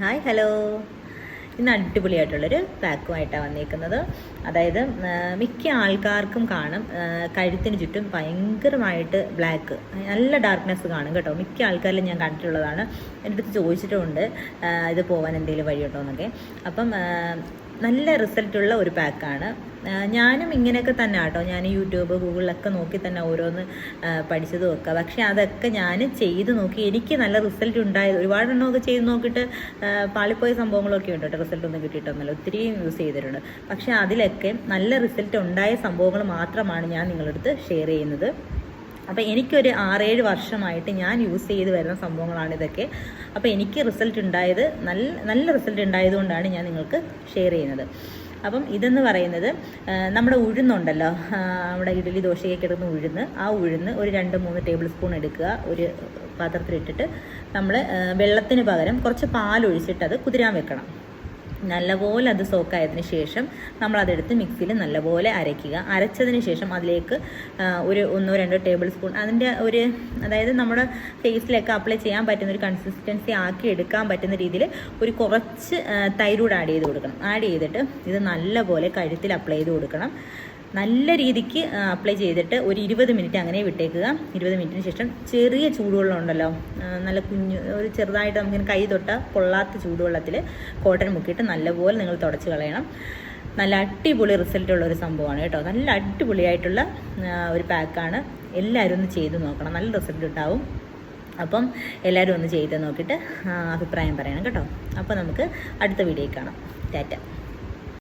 Hi hello. ഇന്ന് അടിപൊളിയായിട്ടുള്ളൊരു പാക്കുമായിട്ടാണ് വന്നേക്കുന്നത്. അതായത് മിക്ക ആൾക്കാർക്കും കാണും കഴുത്തിന് ചുറ്റും ഭയങ്കരമായിട്ട് ബ്ലാക്ക് നല്ല ഡാർക്ക്നെസ് കാണും കേട്ടോ. മിക്ക ആൾക്കാരിലും ഞാൻ കണ്ടിട്ടുള്ളതാണ്. എന്റെ അടുത്ത് ചോദിച്ചിട്ടുമുണ്ട് ഇത് പോകാൻ എന്തെങ്കിലും വഴിയുണ്ടോ എന്നൊക്കെ. അപ്പം നല്ല റിസൾട്ടുള്ള ഒരു പാക്കാണ് ഞാനും ഇങ്ങനെയൊക്കെ തന്നെ കേട്ടോ ഞാൻ യൂട്യൂബ് ഗൂഗിളിലൊക്കെ നോക്കി തന്നെ ഓരോന്ന് പഠിച്ചത് വെക്കുക പക്ഷേ അതൊക്കെ ഞാൻ ചെയ്ത് നോക്കി എനിക്ക് നല്ല റിസൾട്ട് ഉണ്ടായത് ഒരുപാടെണ്ണമൊക്കെ ചെയ്ത് നോക്കിയിട്ട് പാളിപ്പോയ സംഭവങ്ങളൊക്കെ ഉണ്ട് കേട്ടോ. റിസൾട്ട് ഒന്നും കിട്ടിയിട്ടൊന്നുമില്ല. ഒത്തിരി യൂസ് ചെയ്തിട്ടുണ്ട്. പക്ഷേ അതിലൊക്കെ നല്ല റിസൾട്ട് ഉണ്ടായ സംഭവങ്ങൾ മാത്രമാണ് ഞാൻ നിങ്ങളടുത്ത് ഷെയർ ചെയ്യുന്നത്. അപ്പോൾ എനിക്കൊരു ആറേഴ് വർഷമായിട്ട് ഞാൻ യൂസ് ചെയ്ത് വരുന്ന സംഭവങ്ങളാണ് ഇതൊക്കെ. അപ്പോൾ എനിക്ക് റിസൾട്ട് ഉണ്ടായത് നല്ല നല്ല റിസൾട്ട് ഉണ്ടായതുകൊണ്ടാണ് ഞാൻ നിങ്ങൾക്ക് ഷെയർ ചെയ്യുന്നത്. അപ്പം ഇതെന്ന് പറയുന്നത് നമ്മുടെ ഉഴുന്നുണ്ടല്ലോ നമ്മുടെ ഇഡലി ദോശയൊക്കെ ഇടുന്ന ഉഴുന്ന്. ആ ഉഴുന്ന് ഒരു രണ്ട് മൂന്ന് ടേബിൾ സ്പൂൺ എടുക്കുക. ഒരു പാത്രത്തിലിട്ടിട്ട് നമ്മൾ വെള്ളത്തിന് പകരം കുറച്ച് പാലൊഴിച്ചിട്ട് അത് കുതിരാൻ വെക്കണം. നല്ലപോലെ അത് സോക്കായതിന് ശേഷം നമ്മളതെടുത്ത് മിക്സിയിൽ നല്ലപോലെ അരയ്ക്കുക. അരച്ചതിന് ശേഷം അതിലേക്ക് ഒരു ഒന്നോ രണ്ടോ ടേബിൾ സ്പൂൺ അതിന്റെ ഒരു അതായത് നമ്മുടെ ഫേസിലൊക്കെ അപ്ലൈ ചെയ്യാൻ പറ്റുന്ന ഒരു കൺസിസ്റ്റൻസി ആക്കി എടുക്കാൻ പറ്റുന്ന രീതിയിൽ ഒരു കുറച്ച് തൈരൂട് ആഡ് ചെയ്ത് കൊടുക്കണം. ആഡ് ചെയ്തിട്ട് ഇത് നല്ലപോലെ കഴുത്തിൽ അപ്ലൈ ചെയ്ത് കൊടുക്കണം. നല്ല രീതിക്ക് അപ്ലൈ ചെയ്തിട്ട് ഒരു ഇരുപത് മിനിറ്റ് അങ്ങനെ വിട്ടേക്കുക. ഇരുപത് മിനിറ്റിന് ശേഷം ചെറിയ ചൂടുവെള്ളം ഉണ്ടല്ലോ. നല്ല കുഞ്ഞു ഒരു ചെറുതായിട്ട് നമുക്കിങ്ങനെ കൈ തൊട്ട കൊള്ളാത്ത ചൂടുവെള്ളത്തിൽ കോട്ടൺ മുക്കിയിട്ട് നല്ലപോലെ നിങ്ങൾ തുടച്ച് കളയണം. നല്ല അടിപൊളി റിസൾട്ട് ഉള്ള ഒരു സംഭവമാണ് കേട്ടോ. നല്ല അടിപൊളിയായിട്ടുള്ള ഒരു പാക്കാണ് എല്ലാവരും ഒന്ന് ചെയ്ത് നോക്കണം. നല്ല റിസൾട്ട് ഉണ്ടാവും. അപ്പം എല്ലാവരും ഒന്ന് ചെയ്ത് നോക്കിയിട്ട് അഭിപ്രായം പറയണം കേട്ടോ. അപ്പോൾ നമുക്ക് അടുത്ത വീഡിയോയിൽ കാണാം. ടാറ്റ